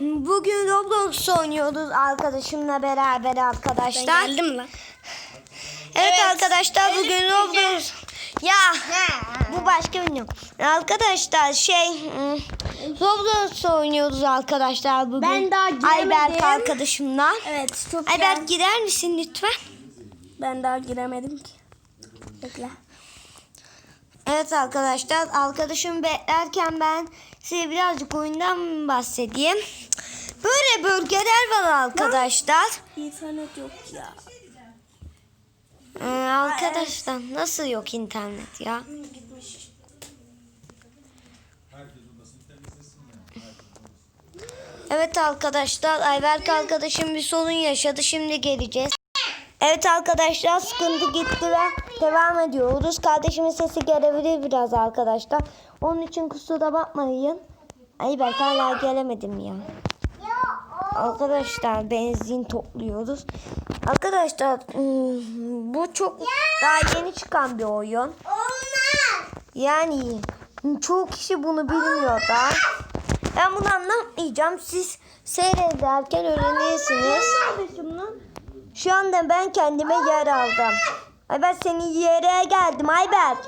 Bugün Roblox oynuyoruz arkadaşımla beraber arkadaşlar. geldim lan. Evet, Evet. arkadaşlar bugün. Roblox. Ya bu başka bir yok. Arkadaşlar şey hmm, Roblox oynuyoruz arkadaşlar bugün. Ben daha giremedim. Ayberk arkadaşımla. Evet çok Ayberk gider misin lütfen? Ben daha giremedim ki. Bekle. Evet arkadaşlar arkadaşım beklerken ben size birazcık oyundan bahsedeyim. Böyle bölgeler var arkadaşlar. İnternet yok ya. Ee, arkadaşlar nasıl yok internet ya? Evet arkadaşlar Ayberk arkadaşım bir sorun yaşadı şimdi geleceğiz. Evet arkadaşlar sıkıntı gitti ve devam ediyoruz. Kardeşimin sesi gelebilir biraz arkadaşlar. Onun için kusura bakmayın. Ayberk hala gelemedim ya. Arkadaşlar benzin topluyoruz. Arkadaşlar hmm, bu çok daha yeni çıkan bir oyun. Yani çoğu kişi bunu bilmiyor da. Ben bunu anlatmayacağım. Siz seyrederken öğrenirsiniz. Şu anda ben kendime yer aldım. Ayberk senin yere geldim Ayberk.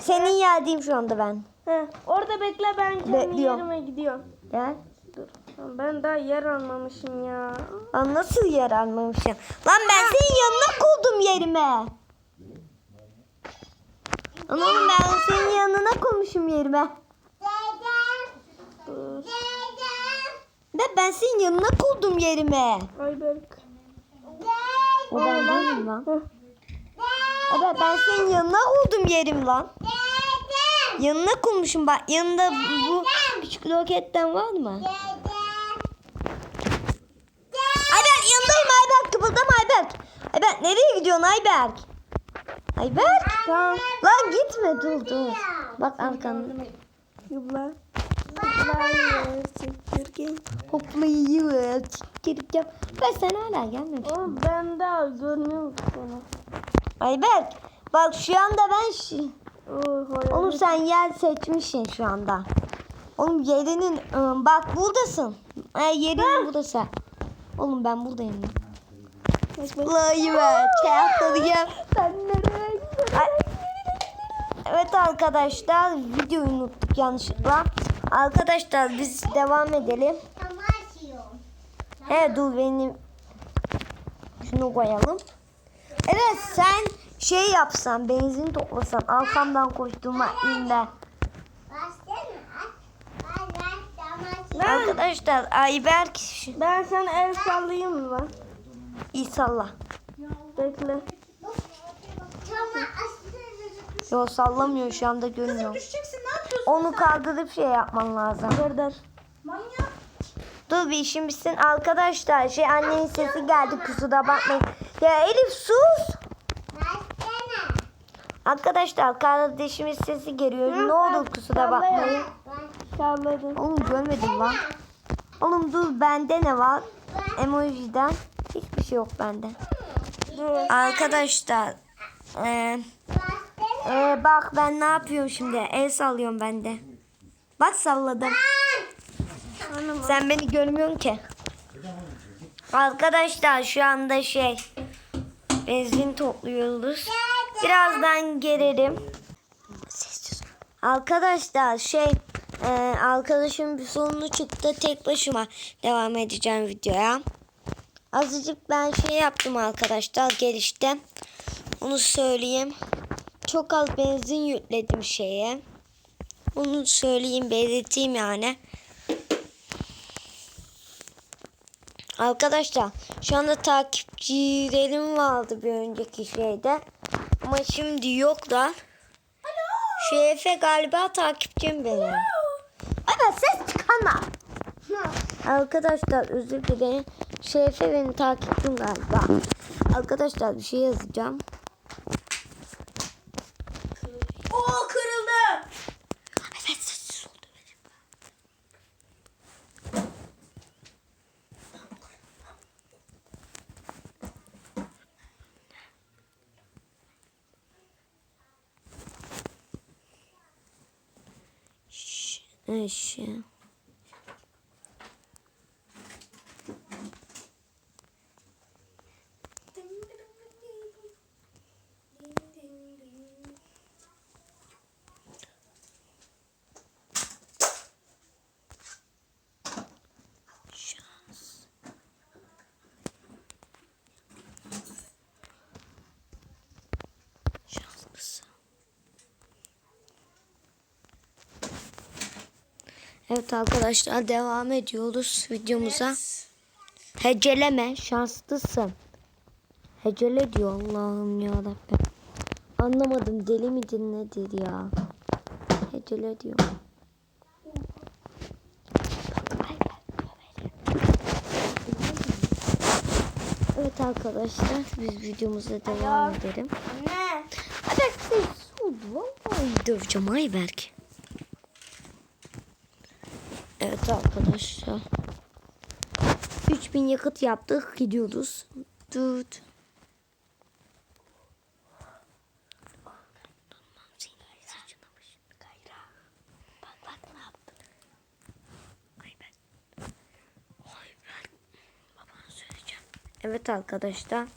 Senin yerdeyim şu anda ben. He, orada bekle ben kendi Bekliyorum. yerime gidiyorum. Gel. Dur. Ben daha yer almamışım ya. Lan nasıl yer almamışım? Lan ben senin yanına koydum yerime. Lan oğlum ben senin yanına koymuşum yerime. Dur. Ve ben senin yanına koydum yerime. Ayberk. O ben değilim lan. Evet ben senin yanına koydum yerim lan. Yanına koymuşum bak. Yanında bu küçük roketten var mı? Ayberk yanındayım Ayberk. Kıpırdama Ayberk. Ayberk nereye gidiyorsun Ayberk? Ayberk. Tamam. Lan gitme dur dur. Bak arkanda. Yubla. Yubla. Çekirge. Hoplayıyor. Çıkıracağım. Ben sen hala gelmemişsin. Oğlum ben daha görmüyorum seni. Ayberk. Bak şu anda ben... şi- Oğlum sen yer seçmişsin şu anda. Oğlum yerinin ıı, bak buradasın. E, yerin burası. Oğlum ben buradayım. Vallahi ben çarptıracağım. Sen nereye. Evet arkadaşlar videoyu unuttuk yanlışlıkla. Arkadaşlar biz devam edelim. He dur benim şunu koyalım. Evet sen şey yapsan benzin toplasan arkamdan koştuğuma inle. Arkadaşlar Ayberk Ben sana el sallayayım mı lan? İsalla. Bekle. Yo sallamıyor şu anda görünüyor. Düşeceksin ne yapıyorsun? Onu kaldırıp şey yapman lazım. Dur dur. Dur bir işim bitsin. Arkadaşlar şey annenin sesi geldi kusura bakmayın. Ya Elif sus. Arkadaşlar kardeşimin sesi geliyor. Ne olur kusura bakmayın. Salladım. Oğlum görmedim lan. Oğlum dur bende ne var? Emojiden. Hiçbir şey yok bende. Arkadaşlar. eee, eee, bak ben ne yapıyorum şimdi. El sallıyorum ben de. Bak salladım. Sen beni görmüyorsun ki. Arkadaşlar şu anda şey benzin topluyoruz. Birazdan gelirim. Arkadaşlar şey e, arkadaşım bir sorunu çıktı. Tek başıma devam edeceğim videoya. Azıcık ben şey yaptım arkadaşlar gelişte. Onu söyleyeyim. Çok az benzin yükledim şeye. Onu söyleyeyim belirteyim yani. Arkadaşlar şu anda takipçilerim vardı bir önceki şeyde. Ama şimdi yoklar. Şu Efe galiba takipçim benim. Evet ses çıkarma. Arkadaşlar özür dilerim. Şerefe beni takipçim galiba. Arkadaşlar bir şey yazacağım. 那些 Evet arkadaşlar devam ediyoruz videomuza. Heceleme şanslısın. Hecele diyor Allah'ım ya Rabbim. Anlamadım deli midir nedir ya. Hecele diyor. Evet arkadaşlar biz videomuza devam edelim. Anne. Hadi ses oldu. Vallahi döveceğim Ayberk. Evet arkadaşlar. 3000 yakıt yaptık. Gidiyoruz. Söyleyeceğim. Evet arkadaşlar.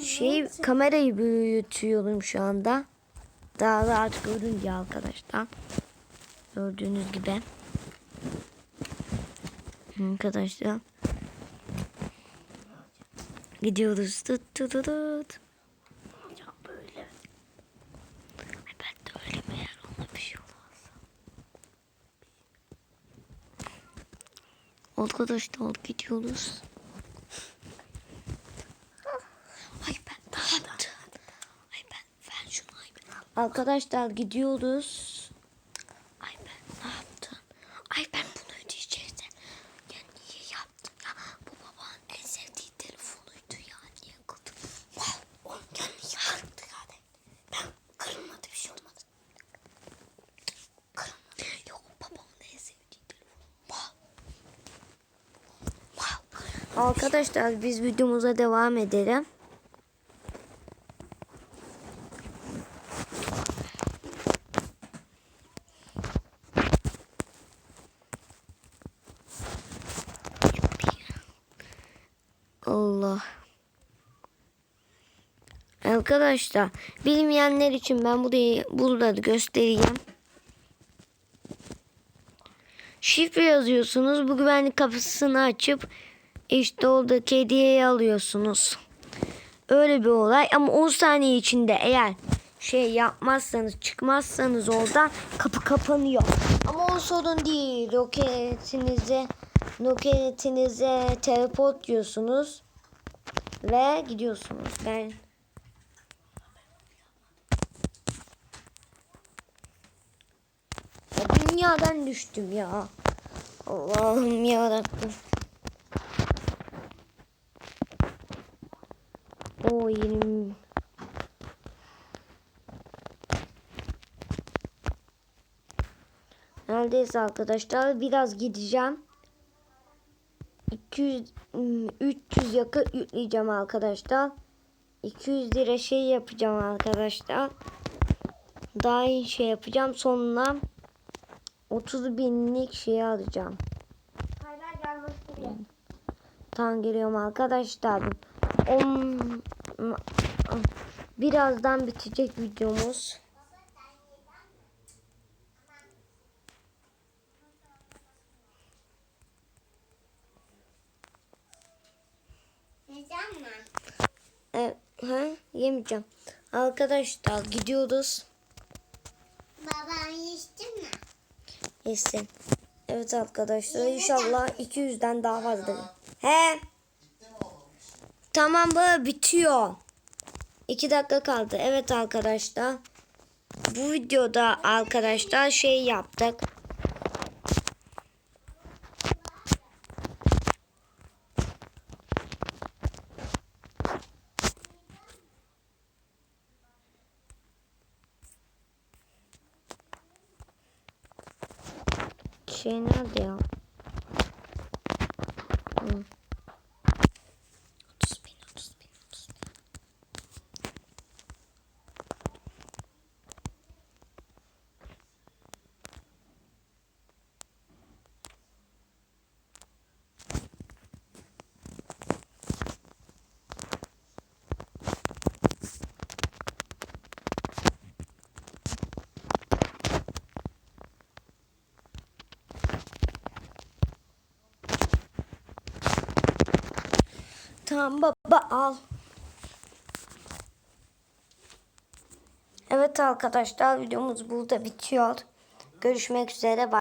Şey kamerayı büyütüyorum şu anda. Daha rahat görün diye arkadaşlar. Gördüğünüz gibi. Arkadaşlar. Gidiyoruz. Tut tut tut tut. Ya böyle. Ay ben de öyle mi eğer ona bir şey olmazsa. Arkadaşlar gidiyoruz. Ay ben? Ay ben ver şunu ben. Arkadaşlar gidiyoruz. Ay ben ne yaptım? Ay ben bunu ödeyeceğiz de. Ya niye yaptım ya? Bu babanın en sevdiği telefonuydu ya. Niye kırdım? Wow. Oğlum ya niye kırdı ya? Ben kırılmadı bir şey olmadı. Kırılmadı. Yok babamın en sevdiği telefon. Wow. Wow. Arkadaşlar biz videomuza devam edelim. Allah. Arkadaşlar bilmeyenler için ben burayı burada göstereyim. Şifre yazıyorsunuz. Bu güvenlik kapısını açıp işte oradaki hediyeyi alıyorsunuz. Öyle bir olay ama 10 saniye içinde eğer şey yapmazsanız çıkmazsanız oradan kapı kapanıyor. Ama o sorun değil. Roketinize roketinize teleport diyorsunuz ve gidiyorsunuz. Ben Ya dünyadan düştüm ya. Allah'ım yarabbim. O yerim. Neredeyse arkadaşlar biraz gideceğim. 200 ım, 300 yakıt yükleyeceğim arkadaşlar. 200 lira şey yapacağım arkadaşlar. Daha iyi şey yapacağım. Sonra 30 binlik şey alacağım. Hayır Tam geliyorum arkadaşlar. On... Birazdan bitecek videomuz. Neden mi? Evet, he, yemeyeceğim. Arkadaşlar gidiyoruz. Baban içtin mi? Yesin. Evet arkadaşlar inşallah 200'den daha fazla. He. Tamam bu bitiyor. 2 dakika kaldı. Evet arkadaşlar. Bu videoda arkadaşlar şey yaptık. Şey nerede ya? Tamam baba al. Evet arkadaşlar videomuz burada bitiyor. Görüşmek üzere. Bye.